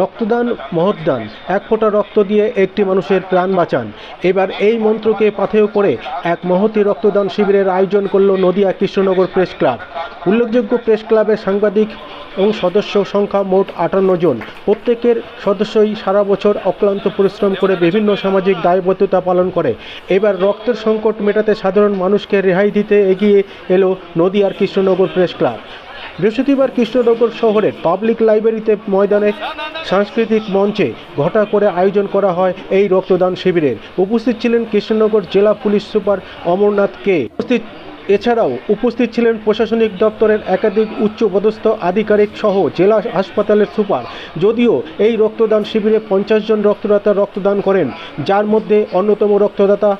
রক্তদান, মহৎদান। এক ফোঁটা রক্ত দিয়ে একটি মানুষের প্রাণ বাঁচান। এবার এই মন্ত্রকে পাথেয় করে এক মহতি রক্তদান শিবিরের আয়োজন করল নদিয়া কৃষ্ণনগর প্রেস ক্লাব। উল্লেখযোগ্য প্রেস ক্লাবের সাংবাদিক এবং সদস্য সংখ্যা মোট আটান্ন জন। প্রত্যেকের সদস্যই সারা বছর অক্লান্ত পরিশ্রম করে বিভিন্ন সামাজিক দায়বদ্ধতা পালন করে। এবার রক্তের সংকট মেটাতে সাধারণ মানুষকে রেহাই দিতে এগিয়ে এলো নদিয়ার কৃষ্ণনগর প্রেস ক্লাব। বৃহস্পতিবার কৃষ্ণনগর শহরের পাবলিক লাইব্রেরিতে ময়দানে সাংস্কৃতিক মঞ্চে ঘটা করে আয়োজন করা হয় এই রক্তদান শিবিরের। উপস্থিত ছিলেন কৃষ্ণনগর জেলা পুলিশ সুপার অমরনাথ কে। উপস্থিত এছাড়াও উপস্থিত ছিলেন প্রশাসনিক দপ্তরের একাধিক উচ্চপদস্থ আধিকারিক সহ জেলা হাসপাতালের সুপার। যদিও এই রক্তদান শিবিরে পঞ্চাশ জন রক্তদাতা রক্তদান করেন, যার মধ্যে অন্যতম রক্তদাতা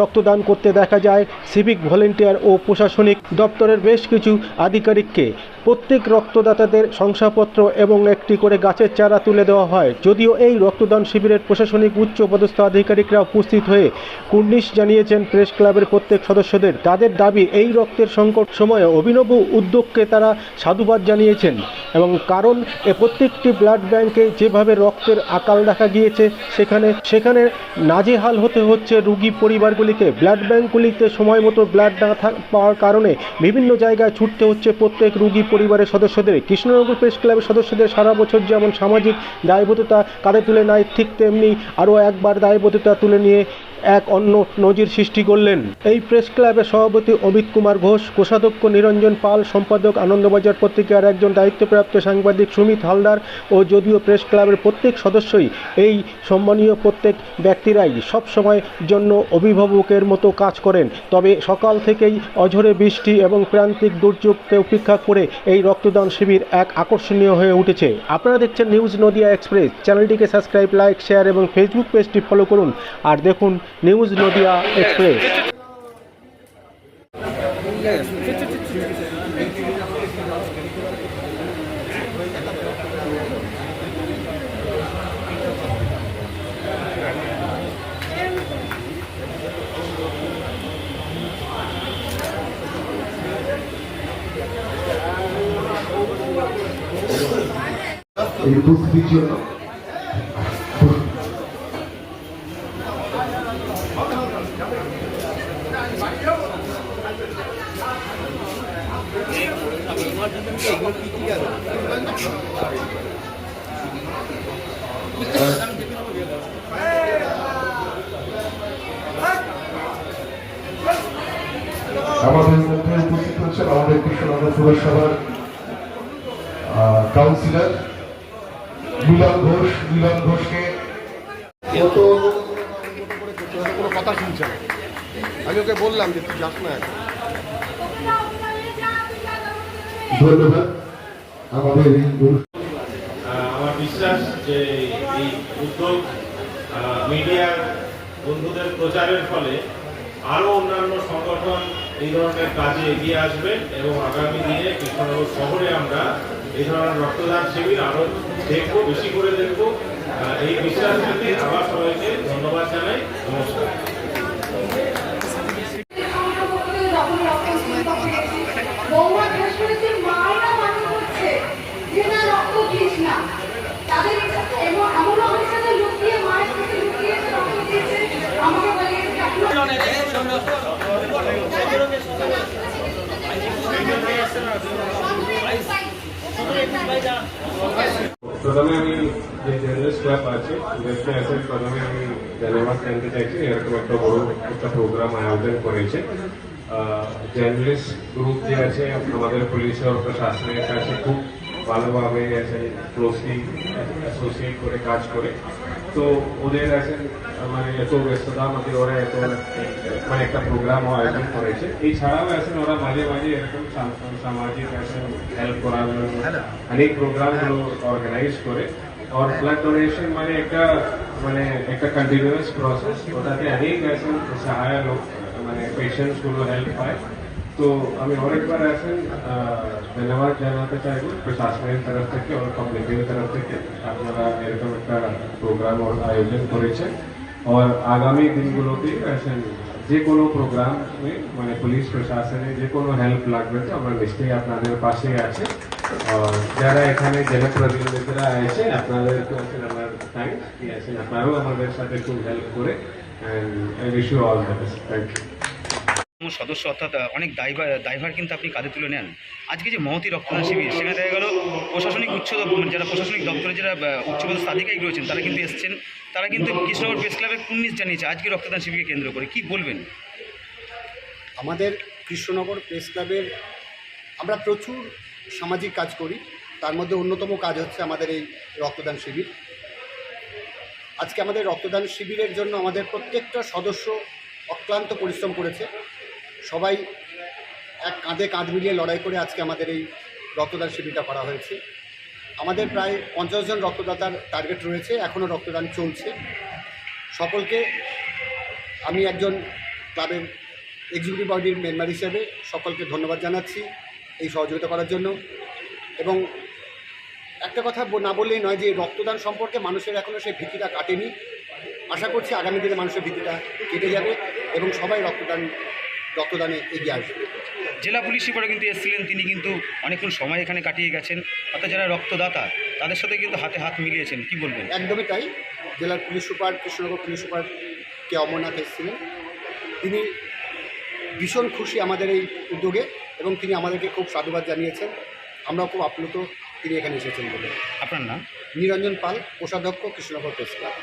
রক্তদান করতে দেখা যায় সিভিক ভলেন্টিয়ার ও প্রশাসনিক দপ্তরের বেশ কিছু আধিকারিককে। প্রত্যেক রক্তদাতাদের শংসাপত্র এবং একটি করে গাছের চারা তুলে দেওয়া হয়। যদিও এই রক্তদান শিবিরের প্রশাসনিক উচ্চ পদস্থ আধিকারিকরা উপস্থিত হয়ে কুর্নিশ জানিয়েছেন প্রেস ক্লাবের প্রত্যেক সদস্যদের। তাদের দাবি, এই রক্তের সংকট সময়ে অভিনব উদ্যোগকে তারা সাধুবাদ জানিয়েছেন এবং কারণ, এ প্রত্যেকটি ব্লাড ব্যাংকে যেভাবে রক্তের আকাল দেখা গিয়েছে, সেখানে সেখানে নাজেহাল হতে হচ্ছে রুগী পরিবারগুলিকে। ব্লাড ব্যাংকগুলিতে সময় মতো ব্লাড না পাওয়ার কারণে বিভিন্ন জায়গায় ছুটতে হচ্ছে প্রত্যেক রুগী পরিবারের সদস্যদের, কৃষ্ণনগর প্রেস ক্লাবের সদস্যদের সারা বছর যেমন সামাজিক দায়বদ্ধতা কাঁধে তুলে নেয়, ঠিক তেমনি আরও একবার দায়বদ্ধতা তুলে নিয়ে এক অন্য নজির সৃষ্টি করলেন। এই প্রেস ক্লাবের সভাপতি অমিত কুমার ঘোষ, কোষাধ্যক্ষ নিরঞ্জন পাল, সম্পাদক আনন্দবাজার পত্রিকার একজন দায়িত্বপ্রাপ্ত সাংবাদিক সুমিত হালদার ও যদিও প্রেস ক্লাবের প্রত্যেক সদস্যই এই সম্মানীয় প্রত্যেক ব্যক্তিরাই সব সময় জন্য অভিভাবকের মতো কাজ করেন। তবে সকাল থেকেই অঝরে বৃষ্টি এবং প্রান্তিক দুর্যোগকে উপেক্ষা করে এই রক্তদান শিবির এক আকর্ষণীয় হয়ে উঠেছে। আপনারা দেখছেন নিউজ নদিয়া এক্সপ্রেস। চ্যানেলটিকে সাবস্ক্রাইব, লাইক, শেয়ার এবং ফেসবুক পেজটি ফলো করুন। আর দেখুন নিউজ নদিয়া এক্সপ্রেস এই উপস্থিতির আমাদের মধ্যে উপস্থিত হচ্ছেন আমাদের কৃষ্ণনগর পুরসভার কাউন্সিলর মিলন ঘোষ মিলন ঘোষকে গত কোনো কথা শুনছে আমি ওকে বললাম যে তুই যাস না। ধন্যবাদ। আমাদের আমার বিশ্বাস যে এই উদ্যোগ মিডিয়ার বন্ধুদের প্রচারের ফলে আরও অন্যান্য সংগঠন এই ধরনের কাজে এগিয়ে আসবে এবং আগামী দিনে কৃষ্ণনগর শহরে আমরা এই ধরনের রক্তদান শিবির আরও দেখব, বেশি করে দেখব। এই বিশ্বাস আবার সবাইকে ধন্যবাদ জানাই। প্রথমে আমি যে জার্নালিস্ট ক্লাব আছে দেশে আছে প্রথমে আমি ধন্যবাদ জানতে চাইছি এরকম একটা বড় একটা প্রোগ্রাম আয়োজন করেছে। জার্নালিস্ট গ্রুপ যে আছে, আমাদের পুলিশের শাসনের প্রশাসনের কাছে খুব ভালোভাবে ক্লোজলি অ্যাসোসিয়েট করে কাজ করে। তো ওদের মানে এত ব্যস্ততার মধ্যে ওরা এত মানে একটা প্রোগ্রাম আয়োজন করেছে। এছাড়াও আছেন ওরা মাঝে মাঝে এরকম সামাজিক হেল্প করার জন্য অনেক প্রোগ্রামগুলো অর্গানাইজ করে। আর ব্লাড ডোনেশন মানে একটা মানে একটা কন্টিনিউয়াস প্রসেস ওটাতে অনেক আছে সহায় লোক মানে পেশেন্টসগুলো হেল্প পায়। तो हमें और एक बार ऐसे धन्यवाद जानना चाहिए प्रशासन तरफ़ से के और पब्लिक तरफ़ से आप जरा प्रोग्राम और आयोजन करे और आगामी दिन गुलों के ऐसे, जे को प्रोग्राम में, मैंने पुलिस प्रशासन जे को हेल्प लागे तो हमारे निश्चय अपन पास ही आ जरा एखे जनप्रतिनिधिरा आए अपन थैंक्स कि अपना हेल्प कर। And I wish you all the best thank সদস্য অর্থাৎ অনেক দায়ভার দায়ভার কিন্তু আপনি কাঁধে তুলে নেন। আজকে যে মহতি রক্তদান শিবির, সেখানে দেখা গেল প্রশাসনিক উচ্চ মানে যারা প্রশাসনিক দপ্তরে যারা উচ্চপদস্থ আধিকারিক রয়েছেন, তারা কিন্তু এসছেন। তারা কিন্তু কৃষ্ণনগর প্রেস ক্লাবের কুন্নিস জানিয়েছে, আজকে রক্তদান শিবিরকে কেন্দ্র করে। কি বলবেন? আমাদের কৃষ্ণনগর প্রেস ক্লাবের আমরা প্রচুর সামাজিক কাজ করি। তার মধ্যে অন্যতম কাজ হচ্ছে আমাদের এই রক্তদান শিবির। আজকে আমাদের রক্তদান শিবিরের জন্য আমাদের প্রত্যেকটা সদস্য অক্লান্ত পরিশ্রম করেছে। সবাই এক কাঁধে কাঁধ মিলিয়ে লড়াই করে আজকে আমাদের এই রক্তদান শিবিরটা করা হয়েছে। আমাদের প্রায় পঞ্চাশ জন রক্তদাতার টার্গেট রয়েছে এখনও রক্তদান চলছে। সকলকে আমি একজন ক্লাবের এক্সিকিউটিভ বডির মেম্বার হিসেবে সকলকে ধন্যবাদ জানাচ্ছি এই সহযোগিতা করার জন্য। এবং একটা কথা না বললেই নয় যে রক্তদান সম্পর্কে মানুষের এখনও সেই ভীতিটা কাটেনি। আশা করছি আগামী দিনে মানুষের ভীতিটা কেটে যাবে এবং সবাই রক্তদান রক্তদানে এগিয়ে আসবে। জেলা পুলিশ সুপারও কিন্তু এসেছিলেন তিনি কিন্তু অনেকক্ষণ সময় এখানে কাটিয়ে গেছেন। অর্থাৎ যারা রক্তদাতা তাদের সাথে কিন্তু হাতে হাত মিলিয়েছেন কি বলবেন? একদমই তাই। জেলার police super Krishnanagar police super K Amarnath এসেছিলেন। তিনি ভীষণ খুশি আমাদের এই উদ্যোগে এবং তিনি আমাদেরকে খুব সাধুবাদ জানিয়েছেন। আমরাও খুব আপ্লুত তিনি এখানে এসেছেন বলে। আপনার নাম? নিরঞ্জন পাল কোষাধ্যক্ষ কৃষ্ণনগর প্রেস ক্লাব।